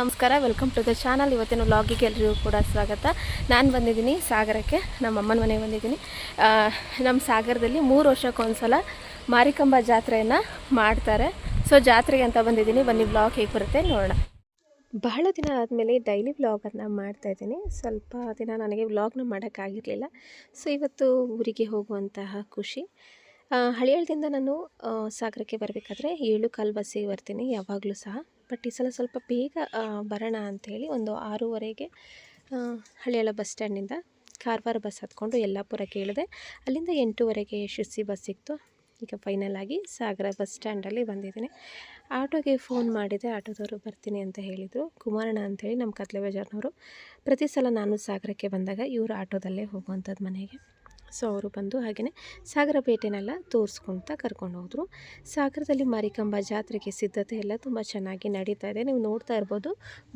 ನಮಸ್ಕಾರ. Welcome to the channel ಇವತ್ತಿನ ವ್ಲಾಗಿಗೆ ಎಲ್ರಿಗೂ ಕೂಡ ಸ್ವಾಗತ. ನಾನು ಬಂದಿದ್ದೀನಿ ಸಾಗರಕ್ಕೆ. ನಮ್ಮ ಅಮ್ಮನ ಮನೆಗೆ ಬಂದಿದ್ದೀನಿ. ನಮ್ಮ ಸಾಗರದಲ್ಲಿ ಮೂರು ವರ್ಷಕ್ಕೊಂದ್ಸಲ ಮಾರಿಕಂಬ ಜಾತ್ರೆಯನ್ನು ಮಾಡ್ತಾರೆ. ಸೊ ಜಾತ್ರೆಗೆ ಅಂತ ಬಂದಿದ್ದೀನಿ. ಬನ್ನಿ ವ್ಲಾಗ್ ಹೇಗೆ ಬರುತ್ತೆ ನೋಡೋಣ. ಬಹಳ ದಿನ ಆದಮೇಲೆ ಡೈಲಿ ವ್ಲಾಗನ್ನು ಮಾಡ್ತಾಯಿದ್ದೀನಿ ಸ್ವಲ್ಪ ದಿನ ನನಗೆ ವ್ಲಾಗ್ನ ಮಾಡೋಕ್ಕಾಗಿರಲಿಲ್ಲ ಸೊ ಇವತ್ತು ಊರಿಗೆ ಹೋಗುವಂತಹ ಖುಷಿ. ಹಳಿಯಾಳದಿಂದ ನಾನು ಸಾಗರಕ್ಕೆ ಬರಬೇಕಾದ್ರೆ ಏಳು ಕಾಲು ಬಸ್ಸಿಗೆ ಬರ್ತೀನಿ, ಯಾವಾಗಲೂ ಸಹ. ಬಟ್ ಈ ಸಲ ಸ್ವಲ್ಪ ಬೇಗ ಬರೋಣ ಅಂಥೇಳಿ ಒಂದು ಆರೂವರೆಗೆ ಹಳೆಯಳ ಬಸ್ ಸ್ಟ್ಯಾಂಡಿಂದ ಕಾರವಾರ ಬಸ್ ಹತ್ಕೊಂಡು ಯಲ್ಲಾಪುರ ಕೇಳಿದೆ. ಅಲ್ಲಿಂದ ಎಂಟೂವರೆಗೆ ಶಿರ್ಸಿ ಬಸ್ ಸಿಕ್ತು. ಈಗ ಫೈನಲ್ ಆಗಿ ಸಾಗರ ಬಸ್ ಸ್ಟ್ಯಾಂಡಲ್ಲಿ ಬಂದಿದ್ದೀನಿ. ಆಟೋಗೆ ಫೋನ್ ಮಾಡಿದೆ, ಆಟೋದವರು ಬರ್ತೀನಿ ಅಂತ ಹೇಳಿದರು. ಕುಮಾರಣ್ಣ ಅಂಥೇಳಿ ನಮ್ಮ ಕತ್ಲೆ ಬಜಾರ್ನವರು ಪ್ರತಿ ಸಲ ನಾನು ಸಾಗರಕ್ಕೆ ಬಂದಾಗ ಇವರು ಆಟೋದಲ್ಲೇ ಹೋಗುವಂಥದ್ದು ಮನೆಗೆ. ಸೊ ಅವರು ಬಂದು ಹಾಗೆಯೇ ಸಾಗರಪೇಟೆನೆಲ್ಲ ತೋರಿಸ್ಕೊಂತ ಕರ್ಕೊಂಡು ಹೋದರು. ಸಾಗರದಲ್ಲಿ ಮಾರಿಕಂಬ ಜಾತ್ರೆಗೆ ಸಿದ್ಧತೆ ಎಲ್ಲ ತುಂಬ ಚೆನ್ನಾಗಿ ನಡೀತಾ ಇದೆ. ನೀವು ನೋಡ್ತಾ ಇರ್ಬೋದು,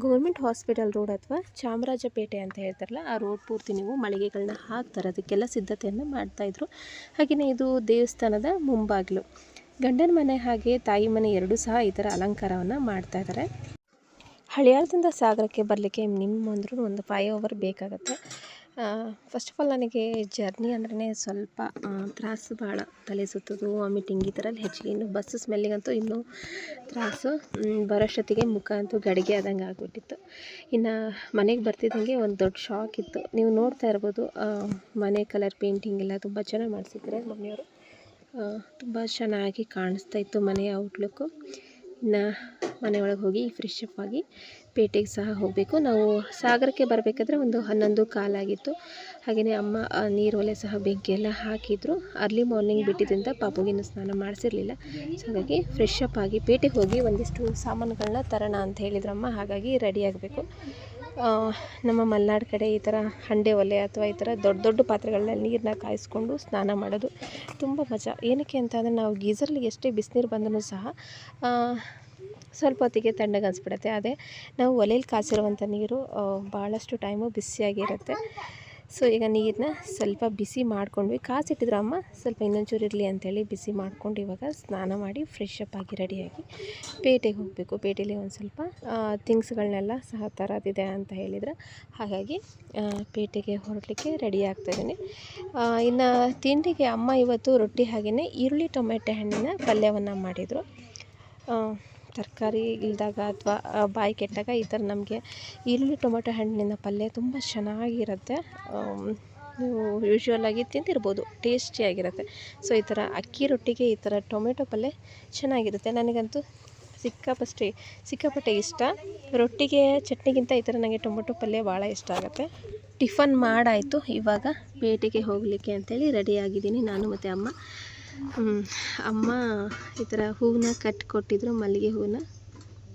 ಗೌರ್ಮೆಂಟ್ ಹಾಸ್ಪಿಟಲ್ ರೋಡ್ ಅಥವಾ ಚಾಮರಾಜಪೇಟೆ ಅಂತ ಹೇಳ್ತಾರಲ್ಲ, ಆ ರೋಡ್ ಪೂರ್ತಿ ನೀವು ಮಳಿಗೆಗಳನ್ನ ಹಾಕ್ತಾರೆ. ಅದಕ್ಕೆಲ್ಲ ಸಿದ್ಧತೆಯನ್ನು ಮಾಡ್ತಾಯಿದ್ರು ಹಾಗೆಯೇ ಇದು ದೇವಸ್ಥಾನದ ಮುಂಬಾಗಿಲು. ಗಂಡನ ಮನೆ ಹಾಗೆ ತಾಯಿ ಮನೆ ಎರಡೂ ಸಹ ಈ ಥರ ಅಲಂಕಾರವನ್ನು ಮಾಡ್ತಾ ಇದ್ದಾರೆ ಹಳಿಯಾಳದಿಂದ ಸಾಗರಕ್ಕೆ ಬರಲಿಕ್ಕೆ ನಿಮ್ಮ ಅಂದ್ರೂ ಒಂದು ಫೈವ್ ಅವರ್ ಬೇಕಾಗುತ್ತೆ. ಫಸ್ಟ್ ಆಫ್ ಆಲ್ ನನಗೆ ಜರ್ನಿ ಅಂದ್ರೆ ಸ್ವಲ್ಪ ತ್ರಾಸು ಭಾಳ ತಲೆ ಸುತ್ತೋದು ವಾಮಿಟಿಂಗ್ ಈ ಥರ ಹೆಚ್ಚಿಗೆ. ಇನ್ನು ಬಸ್ ಸ್ಮೆಲ್ಲಿಗಂತೂ ಇನ್ನೂ ತ್ರಾಸು. ಬರೋಷ್ಟೊತ್ತಿಗೆ ಮುಖ ಅಂತೂ ಗಡಿಗೆ ಆದಂಗೆ ಆಗಿಬಿಟ್ಟಿತ್ತು. ಇನ್ನು ಮನೆಗೆ ಬರ್ತಿದ್ದಂಗೆ ಒಂದು ದೊಡ್ಡ ಶಾಕ್ ಇತ್ತು. ನೀವು ನೋಡ್ತಾ ಇರ್ಬೋದು ಮನೆ ಕಲರ್ ಪೇಂಟಿಂಗ್ ಎಲ್ಲ ತುಂಬ ಚೆನ್ನಾಗಿ ಮಾಡಿಸಿದ್ರೆ ಮಮ್ಮಿಯವರು ತುಂಬ ಚೆನ್ನಾಗಿ ಕಾಣಿಸ್ತಾ ಇತ್ತು ಮನೆಯ ಔಟ್ಲುಕ್ಕು ಇನ್ನು ಒಳಗೆ ಹೋಗಿ ಫ್ರೆಶ್ ಅಪ್ ಆಗಿ ಪೇಟೆಗೆ ಸಹ ಹೋಗಬೇಕು. ನಾವು ಸಾಗರಕ್ಕೆ ಬರಬೇಕಾದ್ರೆ ಒಂದು ಹನ್ನೊಂದು ಕಾಲಾಗಿತ್ತು ಹಾಗೆಯೇ ಅಮ್ಮ ನೀರು ಒಲೆ ಸಹ ಬೆಂಕಿ ಎಲ್ಲ ಹಾಕಿದ್ರು. ಅರ್ಲಿ ಮಾರ್ನಿಂಗ್ ಬಿಟ್ಟಿದ್ದರಿಂದ ಪಾಪುಗಿನ ಸ್ನಾನ ಮಾಡಿಸಿರಲಿಲ್ಲ. ಸೊ ಹಾಗಾಗಿ ಫ್ರೆಶ್ ಅಪ್ ಆಗಿ ಪೇಟೆಗೆ ಹೋಗಿ ಒಂದಿಷ್ಟು ಸಾಮಾನುಗಳನ್ನ ತರೋಣ ಅಂತ ಹೇಳಿದ್ರಮ್ಮ ಹಾಗಾಗಿ ರೆಡಿ ಆಗಬೇಕು. ನಮ್ಮ ಮಲೆನಾಡು ಕಡೆ ಈ ಥರ ಹಂಡೆ ಒಲೆ ಅಥವಾ ಈ ಥರ ದೊಡ್ಡ ದೊಡ್ಡ ಪಾತ್ರೆಗಳನ್ನ ನೀರನ್ನ ಕಾಯಿಸ್ಕೊಂಡು ಸ್ನಾನ ಮಾಡೋದು ತುಂಬ ಮಜಾ. ಏನಕ್ಕೆ ಅಂತ ಅಂದರೆ ನಾವು ಗೀಝರ್ಲಿ ಎಷ್ಟೇ ಬಿಸಿನೀರು ಬಂದರೂ ಸಹ ಸ್ವಲ್ಪ ಹೊತ್ತಿಗೆ ತಣ್ಣಗೆ ಅನಿಸ್ಬಿಡುತ್ತೆ. ಅದೇ ನಾವು ಒಲೆಯಲ್ಲಿ ಕಾಯಿಸಿರುವಂಥ ನೀರು ಭಾಳಷ್ಟು ಟೈಮು ಬಿಸಿಯಾಗಿರುತ್ತೆ. ಸೊ, ಈಗ ನೀರನ್ನ ಸ್ವಲ್ಪ ಬಿಸಿ ಮಾಡ್ಕೊಂಡ್ವಿ. ಕಾಸಿಟ್ಟಿದ್ರು ಅಮ್ಮ, ಸ್ವಲ್ಪ ಇನ್ನೊಂಚೂರು ಇರಲಿ ಅಂತೇಳಿ ಬಿಸಿ ಮಾಡ್ಕೊಂಡು ಇವಾಗ ಸ್ನಾನ ಮಾಡಿ ಫ್ರೆಶ್ ಅಪ್ ಆಗಿ ರೆಡಿಯಾಗಿ ಪೇಟೆಗೆ ಹೋಗಬೇಕು. ಪೇಟೆಯಲ್ಲಿ ಒಂದು ಸ್ವಲ್ಪ ಥಿಂಗ್ಸ್ಗಳನ್ನೆಲ್ಲ ಸಹ ತರೋದಿದೆ ಅಂತ ಹೇಳಿದ್ರೆ. ಹಾಗಾಗಿ ಪೇಟೆಗೆ ಹೊರಡಲಿಕ್ಕೆ ರೆಡಿ ಆಗ್ತಾಯಿದ್ದೀನಿ ಇನ್ನು ತಿಂಡಿಗೆ ಅಮ್ಮ ಇವತ್ತು ರೊಟ್ಟಿ ಹಾಗೆಯೇ ಈರುಳ್ಳಿ, ಟೊಮೆಟೊ ಹಣ್ಣಿನ ಪಲ್ಯವನ್ನು ಮಾಡಿದರು. ತರಕಾರಿ ಇಲ್ಲದಾಗ ಅಥವಾ ಬಾಯಿ ಕೆಟ್ಟಾಗ ಈ ಥರ ನಮಗೆ ಈರುಳ್ಳಿ, ಟೊಮೊಟೊ ಹಣ್ಣಿನ ಪಲ್ಯ ತುಂಬ ಚೆನ್ನಾಗಿರುತ್ತೆ. ನೀವು ಯೂಶ್ವಲಾಗಿ ತಿಂದಿರ್ಬೋದು ಟೇಸ್ಟಿಯಾಗಿರುತ್ತೆ ಸೊ ಈ ಥರ ಅಕ್ಕಿ ರೊಟ್ಟಿಗೆ ಈ ಥರ ಟೊಮೆಟೊ ಪಲ್ಯ ಚೆನ್ನಾಗಿರುತ್ತೆ. ನನಗಂತೂ ಸಿಕ್ಕಾಪಟ್ಟೆ ಸಿಕ್ಕಾಪಟ್ಟೆ ಇಷ್ಟ. ರೊಟ್ಟಿಗೆ, ಚಟ್ನಿಗಿಂತ ಈ ಥರ ನನಗೆ ಟೊಮೊಟೊ ಪಲ್ಯ ಭಾಳ ಇಷ್ಟ ಆಗುತ್ತೆ. ಟಿಫನ್ ಮಾಡಾಯಿತು, ಇವಾಗ ಪೇಟೆಗೆ ಹೋಗಲಿಕ್ಕೆ ಅಂತೇಳಿ ರೆಡಿ ಆಗಿದ್ದೀನಿ ನಾನು ಮತ್ತು ಅಮ್ಮ. ಅಮ್ಮ ಈ ಥರ ಹೂವನ್ನ ಕಟ್ಟಿ ಕೊಟ್ಟಿದ್ರು ಮಲ್ಲಿಗೆ ಹೂವನ್ನ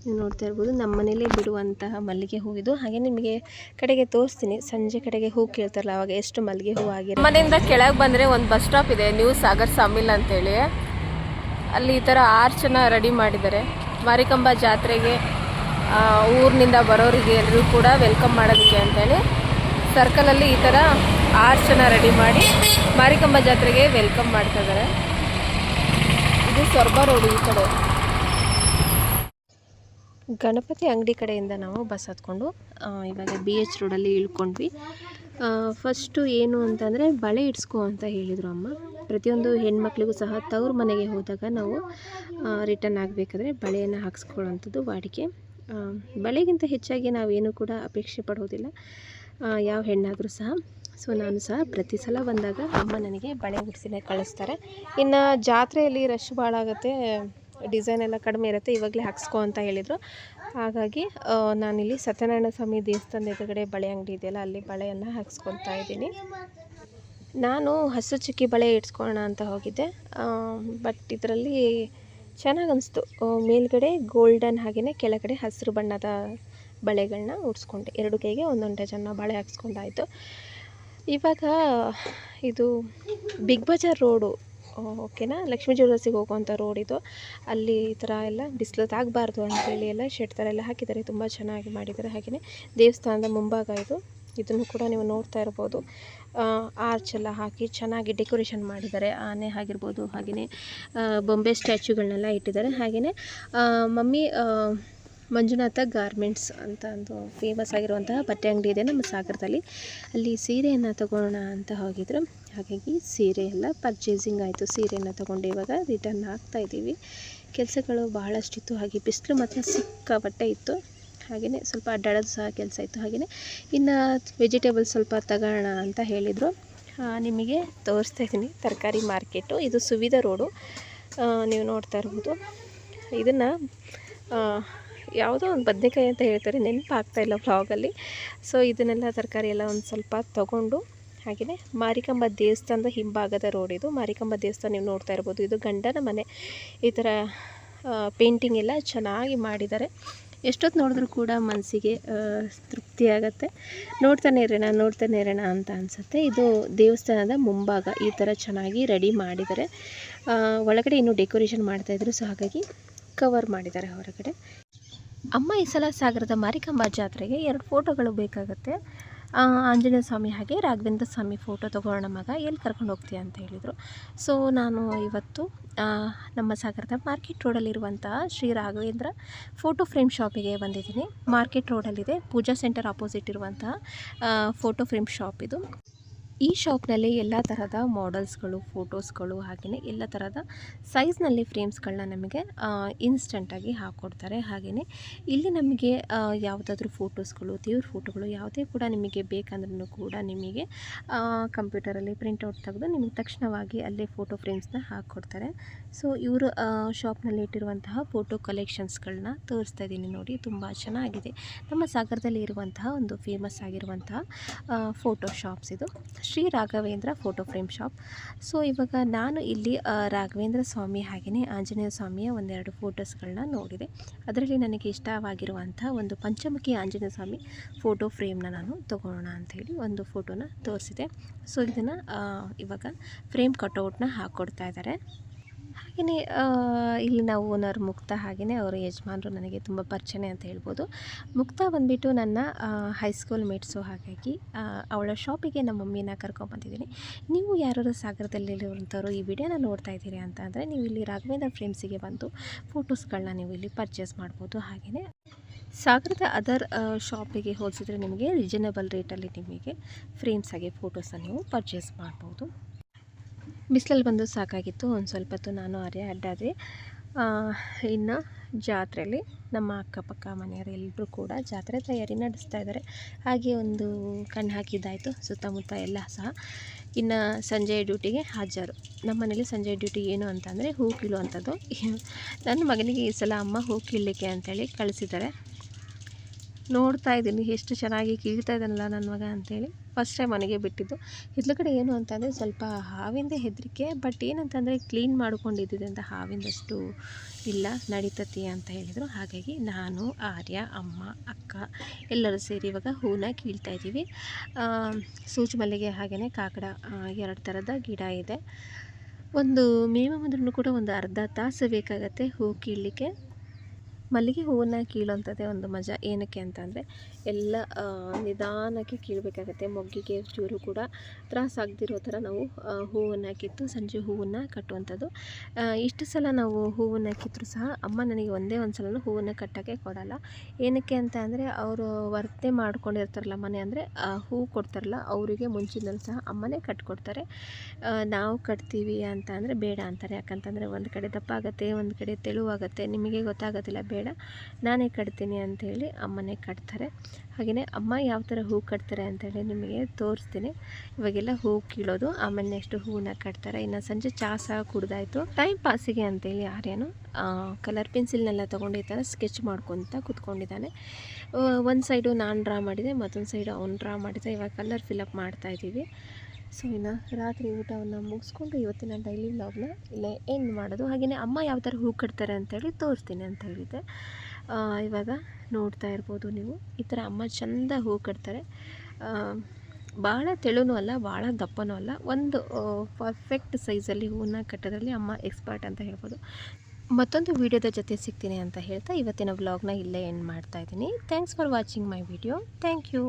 ನೀವು ನೋಡ್ತಾ ಇರ್ಬೋದು, ನಮ್ಮ ಮನೇಲೇ ಬಿಡುವಂತಹ ಮಲ್ಲಿಗೆ ಹೂವಿದು ಹಾಗೆ ನಿಮಗೆ ಕಡೆಗೆ ತೋರಿಸ್ತೀನಿ, ಸಂಜೆ ಕಡೆಗೆ ಹೂ ಕೇಳ್ತಾರಲ್ಲ, ಅವಾಗ ಎಷ್ಟು ಮಲ್ಲಿಗೆ ಹೂ ಆಗಿದೆ ಮನೆಯಿಂದ ಕೆಳಗೆ ಬಂದರೆ ಒಂದು ಬಸ್ ಸ್ಟಾಪ್ ಇದೆ, ನ್ಯೂ ಸಾಗರ್ ಸಾಮಿಲ್ ಅಂತೇಳಿ. ಅಲ್ಲಿ ಈ ಥರ ಆರ್ಚನ್ನ ರೆಡಿ ಮಾಡಿದ್ದಾರೆ. ಮಾರಿಕಂಬ ಜಾತ್ರೆಗೆ ಊರಿನಿಂದ ಬರೋರಿಗೆ ಎಲ್ಲರೂ ಕೂಡ ವೆಲ್ಕಮ್ ಮಾಡೋದಕ್ಕೆ ಅಂತೇಳಿ. ಸರ್ಕಲಲ್ಲಿ ಈ ಥರ ಆರ್ಚನ್ನ ರೆಡಿ ಮಾಡಿ ಮಾರಿಕಂಬ ಜಾತ್ರೆಗೆ ವೆಲ್ಕಮ್ ಮಾಡ್ತಾ ಇದ್ದಾರೆ. ಇದು ಸೊರ್ಬ ರೋಡ್ ಈ ಕಡೆ. ಗಣಪತಿ ಅಂಗಡಿ ಕಡೆಯಿಂದ ನಾವು ಬಸ್ ಹತ್ಕೊಂಡು ಇವಾಗ ಬಿ ಎಚ್ ರೋಡಲ್ಲಿ ಇಳ್ಕೊಂಡ್ವಿ. ಫಸ್ಟು ಏನು ಅಂತಂದರೆ ಬಳೆ ಇಡ್ಸ್ಕೊ ಅಂತ ಹೇಳಿದರು ಅಮ್ಮ. ಪ್ರತಿಯೊಂದು ಹೆಣ್ಮಕ್ಳಿಗೂ ಸಹ ತವ್ರ ಮನೆಗೆ ಹೋದಾಗ ನಾವು ರಿಟರ್ನ್ ಆಗಬೇಕಾದ್ರೆ ಬಳೆಯನ್ನು ಹಾಕ್ಸ್ಕೊಳ್ಳೋವಂಥದ್ದು ವಾಡಿಕೆ. ಬಳೆಗಿಂತ ಹೆಚ್ಚಾಗಿ ನಾವೇನು ಕೂಡ ಅಪೇಕ್ಷೆ ಪಡೋದಿಲ್ಲ. ಯಾವ ಹೆಣ್ಣಾದರೂ ಸಹ. ಸೊ ನಾನು ಸಹ ಪ್ರತಿ ಸಲ ಬಂದಾಗ ಅಮ್ಮ ನನಗೆ ಬಳೆ ಉಡಿಸಿನೇ ಕಳಿಸ್ತಾರೆ. ಇನ್ನು ಜಾತ್ರೆಯಲ್ಲಿ ರಶ್ ಭಾಳ ಆಗುತ್ತೆ ಡಿಸೈನ್ ಎಲ್ಲ ಕಡಿಮೆ ಇರುತ್ತೆ, ಇವಾಗಲೇ ಹಾಕ್ಸ್ಕೊ ಅಂತ ಹೇಳಿದರು. ಹಾಗಾಗಿ ನಾನಿಲ್ಲಿ ಸತ್ಯನಾರಾಯಣ ಸ್ವಾಮಿ ದೇವಸ್ಥಾನದ ಎದುರುಗಡೆ ಬಳೆ ಅಂಗಡಿ ಇದೆಯಲ್ಲ, ಅಲ್ಲಿ ಬಳೆಯನ್ನು ಹಾಕ್ಸ್ಕೊತಾ ಇದ್ದೀನಿ. ನಾನು ಹಸು ಚಿಕ್ಕಿ ಬಳೆ ಇಡ್ಸ್ಕೊಳ್ಳೋಣ ಅಂತ ಹೋಗಿದ್ದೆ. ಬಟ್ ಇದರಲ್ಲಿ ಚೆನ್ನಾಗಿ ಅನಿಸ್ತು. ಮೇಲ್ಗಡೆ ಗೋಲ್ಡನ್ ಹಾಗೆಯೇ ಕೆಳಗಡೆ ಹಸಿರು ಬಣ್ಣದ ಬಳೆಗಳನ್ನ ಉಡ್ಸ್ಕೊಂಡೆ ಎರಡು ಕೈಗೆ ಒಂದೊಂದು ಡಜನ್ನ ಬಳೆ ಹಾಕ್ಸ್ಕೊಂಡಾಯಿತು. ಇವಾಗ ಇದು ಬಿಗ್ ಬಜಾರ್ ರೋಡು ಓಕೆನಾ ಲಕ್ಷ್ಮೀ ಜ್ಯುವೆಲರ್ಸಿಗೆ ಹೋಗುವಂಥ ರೋಡ್ ಇದು. ಅಲ್ಲಿ ಈ ಥರ ಎಲ್ಲ ಬಿಸಿಲು ತಾಗಬಾರ್ದು ಅಂತೇಳಿ ಎಲ್ಲ ಶೆಡ್ ಥರ ಎಲ್ಲ ಹಾಕಿದ್ದಾರೆ. ತುಂಬ ಚೆನ್ನಾಗಿ ಮಾಡಿದ್ದಾರೆ ಹಾಗೆಯೇ ದೇವಸ್ಥಾನದ ಮುಂಭಾಗ ಇದು. ಇದನ್ನು ಕೂಡ ನೀವು ನೋಡ್ತಾ ಇರ್ಬೋದು. ಆರ್ಚ್ ಎಲ್ಲ ಹಾಕಿ ಚೆನ್ನಾಗಿ ಡೆಕೋರೇಷನ್ ಮಾಡಿದ್ದಾರೆ. ಆನೆ ಆಗಿರ್ಬೋದು ಹಾಗೆಯೇ ಬೊಂಬೆ ಸ್ಟ್ಯಾಚ್ಯೂಗಳನ್ನೆಲ್ಲ ಇಟ್ಟಿದ್ದಾರೆ. ಹಾಗೆಯೇ ಮಮ್ಮಿ ಮಂಜುನಾಥ ಗಾರ್ಮೆಂಟ್ಸ್ ಅಂತ ಒಂದು ಫೇಮಸ್ ಆಗಿರುವಂತಹ ಬಟ್ಟೆ ಅಂಗಡಿ ಇದೆ ನಮ್ಮ ಸಾಗರದಲ್ಲಿ. ಅಲ್ಲಿ ಸೀರೆಯನ್ನು ತಗೊಳ್ಳೋಣ ಅಂತ ಹೋಗಿದ್ರು. ಹಾಗಾಗಿ ಸೀರೆ ಎಲ್ಲ ಪರ್ಚೇಸಿಂಗ್ ಆಯಿತು. ಸೀರೆಯನ್ನು ತಗೊಂಡು. ಇವಾಗ ರಿಟರ್ನ್ ಆಗ್ತಾ ಇದ್ದೀವಿ. ಕೆಲಸಗಳು ಬಹಳಷ್ಟಿತ್ತು ಹಾಗೆ ಬಿಸಿಲು ಮಾತ್ರ ಸಿಕ್ಕಾಪಟ್ಟೆ ಇತ್ತು. ಹಾಗೆಯೇ ಸ್ವಲ್ಪ ಅಡ್ಡಾಡೋದು ಸಹ ಕೆಲಸ ಇತ್ತು. ಹಾಗೆಯೇ ಇನ್ನು ವೆಜಿಟೇಬಲ್ಸ್ ಸ್ವಲ್ಪ ತಗೋಣ ಅಂತ ಹೇಳಿದರು. ನಿಮಗೆ ತೋರಿಸ್ತಾ ಇದ್ದೀನಿ. ತರಕಾರಿ ಮಾರ್ಕೆಟು ಇದು ಸುವಿಧ ರೋಡು. ನೀವು ನೋಡ್ತಾ ಇರ್ಬೋದು. ಇದನ್ನು ಯಾವುದೋ ಒಂದು ಬದನೆಕಾಯಿ ಅಂತ ಹೇಳ್ತಾರೆ, ನೆನಪಾಗ್ತಾ ಇಲ್ಲ ವ್ಲಾಗಲ್ಲಿ ಸೊ ಇದನ್ನೆಲ್ಲ ತರಕಾರಿ ಎಲ್ಲ ಒಂದು ಸ್ವಲ್ಪ ತೊಗೊಂಡು ಹಾಗೆಯೇ ಮಾರಿಕಂಬ ದೇವಸ್ಥಾನದ ಹಿಂಭಾಗದ ರೋಡ್ ಇದು. ಮಾರಿಕಂಬ ದೇವಸ್ಥಾನ ನೀವು ನೋಡ್ತಾ ಇರ್ಬೋದು. ಇದು ಗಂಡನ ಮನೆ. ಈ ಥರ ಪೇಂಟಿಂಗ್ ಎಲ್ಲ ಚೆನ್ನಾಗಿ ಮಾಡಿದ್ದಾರೆ. ಎಷ್ಟೊತ್ತು ನೋಡಿದ್ರೂ ಕೂಡ ಮನಸ್ಸಿಗೆ ತೃಪ್ತಿ ಆಗುತ್ತೆ. ನೋಡ್ತಾನೆ ಇರೋಣ ನೋಡ್ತಾನೆ ಇರೋಣ ಅಂತ ಅನಿಸುತ್ತೆ. ಇದು ದೇವಸ್ಥಾನದ ಮುಂಭಾಗ. ಈ ಥರ ಚೆನ್ನಾಗಿ ರೆಡಿ ಮಾಡಿದ್ದಾರೆ. ಒಳಗಡೆ ಇನ್ನೂ ಡೆಕೋರೇಷನ್ ಮಾಡ್ತಾಯಿದ್ರು ಸೊ ಹಾಗಾಗಿ ಕವರ್ ಮಾಡಿದ್ದಾರೆ ಹೊರಗಡೆ. ಅಮ್ಮ ಈ ಸಲ ಸಾಗರದ ಮಾರಿಕಾಂಬಾ ಜಾತ್ರೆಗೆ ಎರಡು ಫೋಟೋಗಳು ಬೇಕಾಗುತ್ತೆ. ಆಂಜನೇಯ ಸ್ವಾಮಿ ಹಾಗೆ ರಾಘವೇಂದ್ರ ಸ್ವಾಮಿ ಫೋಟೋ ತೊಗೊಳ್ಳೋಣ ಮಗ, ಎಲ್ಲಿ ಕರ್ಕೊಂಡು ಹೋಗ್ತೀಯ ಅಂತ ಹೇಳಿದರು. ಸೊ ನಾನು ಇವತ್ತು ನಮ್ಮ ಸಾಗರದ ಮಾರ್ಕೆಟ್ ರೋಡಲ್ಲಿರುವಂತಹ ಶ್ರೀ ರಾಘವೇಂದ್ರ ಫೋಟೋ ಫ್ರೇಮ್ ಶಾಪಿಗೆ ಬಂದಿದ್ದೀನಿ. ಮಾರ್ಕೆಟ್ ರೋಡಲ್ಲಿದೆ, ಪೂಜಾ ಸೆಂಟರ್ ಆಪೋಸಿಟ್ ಇರುವಂತಹ ಫೋಟೋ ಫ್ರೇಮ್ ಶಾಪ್ ಇದು. ಈ ಶಾಪ್ನಲ್ಲಿ ಎಲ್ಲ ತರಹದ ಮಾಡೆಲ್ಸ್ಗಳು ಫೋಟೋಸ್ಗಳು ಹಾಗೆಯೇ ಎಲ್ಲ ತರಹದ ಸೈಜ್ನಲ್ಲಿ ಫ್ರೇಮ್ಸ್ಗಳನ್ನ ನಮಗೆ ಇನ್ಸ್ಟೆಂಟಾಗಿ ಹಾಕ್ಕೊಡ್ತಾರೆ ಹಾಗೆಯೇ ಇಲ್ಲಿ ನಮಗೆ ಯಾವುದಾದ್ರೂ ಫೋಟೋಸ್ಗಳು ದೇವ್ರ ಫೋಟೋಗಳು ಯಾವುದೇ ಕೂಡ ನಿಮಗೆ ಬೇಕಂದ್ರೂ ಕೂಡ ನಿಮಗೆ ಕಂಪ್ಯೂಟರಲ್ಲಿ ಪ್ರಿಂಟೌಟ್ ತೆಗೆದು ನಿಮಗೆ ತಕ್ಷಣವಾಗಿ ಅಲ್ಲೇ ಫೋಟೋ ಫ್ರೇಮ್ಸ್ನ ಹಾಕ್ಕೊಡ್ತಾರೆ ಸೊ ಇವರು ಶಾಪ್ನಲ್ಲಿ ಇಟ್ಟಿರುವಂತಹ ಫೋಟೋ ಕಲೆಕ್ಷನ್ಸ್ಗಳನ್ನ ತೋರಿಸ್ತಾ ಇದ್ದೀನಿ ನೋಡಿ. ತುಂಬ ಚೆನ್ನಾಗಿದೆ. ನಮ್ಮ ಸಾಗರದಲ್ಲಿ ಇರುವಂತಹ ಒಂದು ಫೇಮಸ್ ಆಗಿರುವಂತಹ ಫೋಟೋ ಶಾಪ್ಸ್ ಇದು. Shri Raghavendra photo frame shop. So, ಇವಾಗ ನಾನು ಇಲ್ಲಿ ರಾಘವೇಂದ್ರ ಸ್ವಾಮಿ ಹಾಗೆಯೇ ಆಂಜನೇಯ ಸ್ವಾಮಿಯ ಒಂದೆರಡು ಫೋಟೋಸ್ಗಳನ್ನ ನೋಡಿದೆ. ಅದರಲ್ಲಿ ನನಗೆ ಇಷ್ಟವಾಗಿರುವಂಥ ಒಂದು ಪಂಚಮುಖಿ ಆಂಜನೇಯ ಸ್ವಾಮಿ ಫೋಟೋ ಫ್ರೇಮ್ನ ನಾನು ತೊಗೊಳ್ಳೋಣ ಅಂಥೇಳಿ ಒಂದು ಫೋಟೋನ ತೋರಿಸಿದೆ. ಸೊ, ಇದನ್ನು ಇವಾಗ ಫ್ರೇಮ್ ಕಟೌಟ್ನ ಹಾಕ್ಕೊಡ್ತಾ ಇದ್ದಾರೆ. ಹಾಗೆಯೇ ಇಲ್ಲಿ ನಾವು ಓನರ್ ಮುಕ್ತ ಹಾಗೆಯೇ ಅವರ ಯಜಮಾನರು ನನಗೆ ತುಂಬ ಪರಿಚಯ ಅಂತ ಹೇಳ್ಬೋದು. ಮುಕ್ತ ಬಂದುಬಿಟ್ಟು ನನ್ನ ಹೈಸ್ಕೂಲ್ ಮೇಟ್ಸು ಹಾಗಾಗಿ ಅವಳ ಶಾಪಿಗೆ ನಮ್ಮ ಮಮ್ಮಿನ ಕರ್ಕೊಂಬಂದಿದ್ದೀನಿ ನೀವು ಯಾರು ಸಾಗರದಲ್ಲಿರುವಂಥವ್ರು ಈ ವಿಡಿಯೋನ ನೋಡ್ತಾ ಇದ್ದೀರಿ ಅಂತ ಅಂದರೆ ನೀವು ಇಲ್ಲಿ ರಾಘವೇಂದ್ರ ಫ್ರೇಮ್ಸಿಗೆ ಬಂದು ಫೋಟೋಸ್ಗಳನ್ನ ನೀವು ಇಲ್ಲಿ ಪರ್ಚೇಸ್ ಮಾಡ್ಬೋದು ಹಾಗೆಯೇ ಸಾಗರದ ಅದರ್ ಶಾಪಿಗೆ ಹೋಲಿಸಿದ್ರೆ ನಿಮಗೆ ರೀಸನಬಲ್ ರೇಟಲ್ಲಿ ನಿಮಗೆ ಫ್ರೇಮ್ಸ್ ಆಗಿ ಫೋಟೋಸನ್ನು ನೀವು ಪರ್ಚೇಸ್ ಮಾಡ್ಬೋದು. ಬಿಸಿಲಲ್ಲಿ ಬಂದು ಸಾಕಾಗಿತ್ತು, ಒಂದು ಸ್ವಲ್ಪ ಹೊತ್ತು ನಾನು ಅರೆ ಅಡ್ಡಾದೆ. ಇನ್ನು ಜಾತ್ರೆಯಲ್ಲಿ ನಮ್ಮ ಅಕ್ಕಪಕ್ಕ ಮನೆಯವರು ಎಲ್ಲರೂ ಕೂಡ ಜಾತ್ರೆ ತಯಾರಿ ನಡೆಸ್ತಾ ಇದ್ದಾರೆ. ಹಾಗೆ ಒಂದು ಕಣ್ಣು ಹಾಕಿದ್ದಾಯಿತು, ಸುತ್ತಮುತ್ತ ಎಲ್ಲ ಸಹ. ಇನ್ನು ಸಂಜೆ ಡ್ಯೂಟಿಗೆ ಹಾಜರು. ನಮ್ಮ ಮನೇಲಿ ಸಂಜೆ ಡ್ಯೂಟಿ ಏನು ಅಂತಂದರೆ ಹೂ ಕೀಳುವಂಥದ್ದು. ನನ್ನ ಮಗನಿಗೆ ಈ ಸಲ ಅಮ್ಮ ಹೂ ಕೀಳಲಿಕ್ಕೆ ಅಂತೇಳಿ ಕಳಿಸಿದ್ದಾರೆ. ನೋಡ್ತಾ ಇದ್ದೀನಿ, ಎಷ್ಟು ಚೆನ್ನಾಗಿ ಕೀಳ್ತಾ ಇದ್ದಾನಲ್ಲ ನನ್ನ ಮಗ ಅಂತೇಳಿ. ಫಸ್ಟ್ ಟೈಮ್ ಮನೆಗೆ ಬಿಟ್ಟಿದ್ದು. ಇದ್ಲ ಕಡೆ ಏನು ಅಂತಂದರೆ ಸ್ವಲ್ಪ ಹಾವಿಂದ ಹೆದರಿಕೆ ಬಟ್ ಏನಂತಂದರೆ ಕ್ಲೀನ್ ಮಾಡ್ಕೊಂಡಿದ್ದರಿಂದ ಹಾವಿಂದಷ್ಟು ಇಲ್ಲ, ನಡೀತತಿ ಅಂತ ಹೇಳಿದರು. ಹಾಗಾಗಿ ನಾನು, ಆರ್ಯ, ಅಮ್ಮ, ಅಕ್ಕ ಎಲ್ಲರೂ ಸೇರಿ ಇವಾಗ ಹೂನ ಕೀಳ್ತಾ ಇದ್ದೀವಿ. ಸೂಜಿ ಮಲ್ಲಿಗೆ ಹಾಗೆಯೇ ಕಾಕಡ ಎರಡು ಥರದ ಗಿಡ ಇದೆ. ಒಂದು ಅಂದ್ರೂ ಕೂಡ ಒಂದು ಅರ್ಧ ತಾಸು ಬೇಕಾಗತ್ತೆ ಹೂ ಕೀಳಲಿಕ್ಕೆ. ಮಲ್ಲಿಗೆ ಹೂವನ್ನು ಕೀಳೋಂಥದ್ದೇ ಒಂದು ಮಜಾ. ಏನಕ್ಕೆ ಅಂತಂದರೆ ಎಲ್ಲ ನಿಧಾನಕ್ಕೆ ಕೀಳಬೇಕಾಗತ್ತೆ. ಮೊಗ್ಗಿಗೆ ಚೂರು ಕೂಡ ತ್ರಾಸಾಗದಿರೋ ಥರ ನಾವು ಹೂವನ್ನು ಕಿತ್ತು ಸಂಜೆ ಹೂವನ್ನು ಕಟ್ಟುವಂಥದ್ದು. ಇಷ್ಟು ಸಲ ನಾವು ಹೂವನ್ನು ಕಿತ್ತರೂ ಸಹ ಅಮ್ಮ ನನಗೆ ಒಂದೇ ಒಂದು ಸಲ ಹೂವನ್ನು ಕಟ್ಟೋಕ್ಕೆ ಕೊಡಲ್ಲ. ಏನಕ್ಕೆ ಅಂತ ಅಂದರೆ, ಅವರು ವರ್ತೆ ಮಾಡ್ಕೊಂಡಿರ್ತಾರಲ್ಲ ಮನೆ ಅಂದರೆ ಹೂ ಕೊಡ್ತಾರಲ್ಲ, ಅವರಿಗೆ ಮುಂಚಿನಲ್ಲಿ ಸಹ ಅಮ್ಮನೇ ಕಟ್ಕೊಡ್ತಾರೆ. ನಾವು ಕಟ್ತೀವಿ ಅಂತ ಅಂದರೆ ಬೇಡ ಅಂತಾರೆ. ಯಾಕಂತಂದರೆ ಒಂದು ಕಡೆ ದಪ್ಪ ಆಗುತ್ತೆ, ಒಂದು ಕಡೆ ತೆಳುವಾಗುತ್ತೆ, ನಿಮಗೆ ಗೊತ್ತಾಗೋದಿಲ್ಲ, ಬೇಡ. ನಾನೇ ಕಟ್ತೀನಿ ಅಂಥೇಳಿ ಅಮ್ಮನೇ ಕಟ್ತಾರೆ. ಹಾಗೆಯೇ ಅಮ್ಮ ಯಾವ ಥರ ಹೂ ಕಟ್ತಾರೆ ಅಂತೇಳಿ ನಿಮಗೆ ತೋರಿಸ್ತೀನಿ. ಇವಾಗೆಲ್ಲ ಹೂ ಕೀಳೋದು, ಆಮೇಲೆ ನೆಕ್ಸ್ಟ್ ಹೂವನ್ನ ಕಟ್ತಾರೆ. ಇನ್ನು ಸಂಜೆ ಚಾ ಸಹ ಕುಡ್ದಾಯಿತು. ಟೈಮ್ ಪಾಸಿಗೆ ಅಂತೇಳಿ ಆರ್ಯನು ಕಲರ್ ಪೆನ್ಸಿಲ್ನೆಲ್ಲ ತೊಗೊಂಡು ಈ ಥರ ಸ್ಕೆಚ್ ಮಾಡ್ಕೊತ ಕೂತ್ಕೊಂಡಿದ್ದಾನೆ. ಒಂದು ಸೈಡು ನಾನು ಡ್ರಾ ಮಾಡಿದೆ, ಮತ್ತೊಂದು ಸೈಡು ಅವ್ನು ಡ್ರಾ ಮಾಡಿದ. ಇವಾಗ ಕಲರ್ ಫಿಲಪ್ ಮಾಡ್ತಾ ಇದ್ದೀವಿ. ಸೊ ಇನ್ನು ರಾತ್ರಿ ಊಟವನ್ನು ಮುಗಿಸ್ಕೊಂಡು ಇವತ್ತಿನ ಡೈಲಿ ವ್ಲಾಗ್ನ ಇಲ್ಲೇ ಏನು ಮಾಡೋದು. ಹಾಗೆಯೇ ಅಮ್ಮ ಯಾವ ಥರ ಹೂ ಕಟ್ತಾರೆ ಅಂತೇಳಿ ತೋರಿಸ್ತೀನಿ ಅಂತ ಹೇಳಿದ್ದೆ. ಇವಾಗ ನೋಡ್ತಾ ಇರ್ಬೋದು ನೀವು. ಈ ಥರ ಅಮ್ಮ ಚೆಂದ ಹೂ ಕಟ್ತಾರೆ. ಭಾಳ ತೆಳುನೂ ಅಲ್ಲ, ಭಾಳ ದಪ್ಪನೂ ಅಲ್ಲ. ಒಂದು ಪರ್ಫೆಕ್ಟ್ ಸೈಜಲ್ಲಿ ಹೂವನ್ನ ಕಟ್ಟೋದ್ರಲ್ಲಿ ಅಮ್ಮ ಎಕ್ಸ್ಪರ್ಟ್ ಅಂತ ಹೇಳ್ಬೋದು. ಮತ್ತೊಂದು ವಿಡಿಯೋದ ಜೊತೆ ಸಿಗ್ತೀನಿ ಅಂತ ಹೇಳ್ತಾ ಇವತ್ತಿನ ವ್ಲಾಗ್ನ ಇಲ್ಲೇ ಎಂಡ್ ಮಾಡ್ತಾ ಇದ್ದೀನಿ. Thanks for watching my video thank you